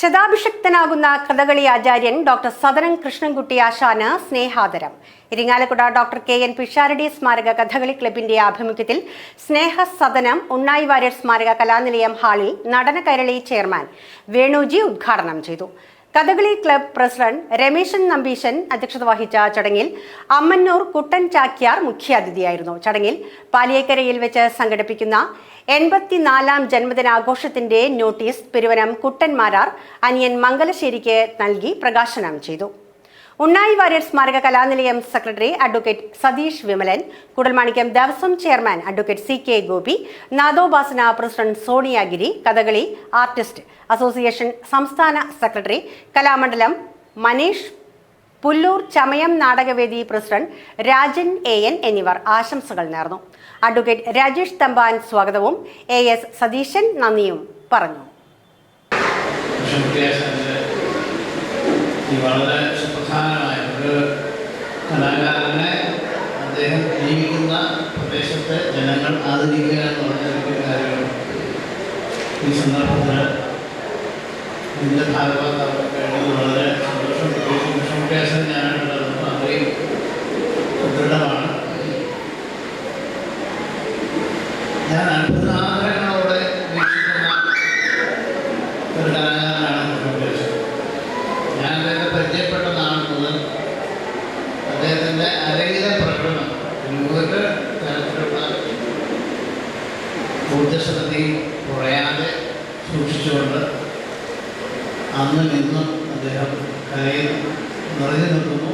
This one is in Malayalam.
ശതാഭിഷക്തനാകുന്ന കഥകളി ആചാര്യൻ ഡോക്ടർ സദനം കൃഷ്ണൻകുട്ടി ആശാന് സ്നേഹാദരം. Irinjalakuda doctor K N Pisharody സ്മാരക കഥകളി ക്ലബിന്റെ ആഭിമുഖ്യത്തിൽ സ്നേഹ സദനം ഉണ്ണായി വാര്യർ സ്മാരക കലാനിലയം ഹാളിൽ നടന കൈരളി ചെയർമാൻ വേണുജി ഉദ്ഘാടനം ചെയ്തു. കഥകളി ക്ലബ് പ്രസിഡന്റ് രമേശൻ നമ്പീശൻ അധ്യക്ഷത വഹിച്ച ചടങ്ങിൽ അമ്മന്നൂർ കുട്ടൻ ചാക്യാർ മുഖ്യാതിഥിയായിരുന്നു. ചടങ്ങിൽ പാലിയേക്കരയിൽ വെച്ച് സംഘടിപ്പിക്കുന്ന എൺപത്തിനാലാം ജന്മദിനാഘോഷത്തിന്റെ നോട്ടീസ് പെരുവനം കുട്ടൻമാരാർ അനിയൻ മംഗലശ്ശേരിക്ക് നൽകി പ്രകാശനം ചെയ്തു. ഉണ്ണായി വാര്യർ സ്മാരക Kalanilayam secretary advocate Satheesh Vimalan Koodalmanikyam Devaswom chairman advocate C K Gopi Nadopasana president Soniyagiri Kathakali artist association സംസ്ഥാന secretary Kalamandalam Manish Pullur Chamayam Natakavedi president Rajan A N എന്നിവർ ആശംസകൾ നേർന്നു. അഡ്വക്കേറ്റ് രാജേഷ് തമ്പാൻ സ്വാഗതവും എ എസ് സതീശൻ നന്ദിയും പറഞ്ഞു കൃഷ്ണകുട്ടിയാശാന്റെ ഈ വളരെ സുപ്രധാനമായ ഒരു കലാകാരനെ അദ്ദേഹം ജീവിക്കുന്ന പ്രദേശത്തെ ജനങ്ങൾ ആദരിക്കുക എന്ന് പറഞ്ഞ ഒരു കാര്യമാണ് ഈ സന്ദർഭത്തിൽ ഇതിന്റെ ഭാഗമാകാൻ കഴിഞ്ഞത് വളരെ സന്തോഷം പ്രത്യേകിച്ച് കൃഷ്ണകുട്ടിയാശാൻ ഞാനുള്ളത് അത്രയും ദൃഢമാണ് ഞാൻ അത്ഭുതാകരങ്ങളോടെ ഒരു തരത്തിലുള്ള ഊർജസ്വലതയും കുറയാതെ സൂക്ഷിച്ചുകൊണ്ട് അന്നും ഇന്നും അദ്ദേഹം കലയിൽ നിറഞ്ഞു നിൽക്കുന്നു.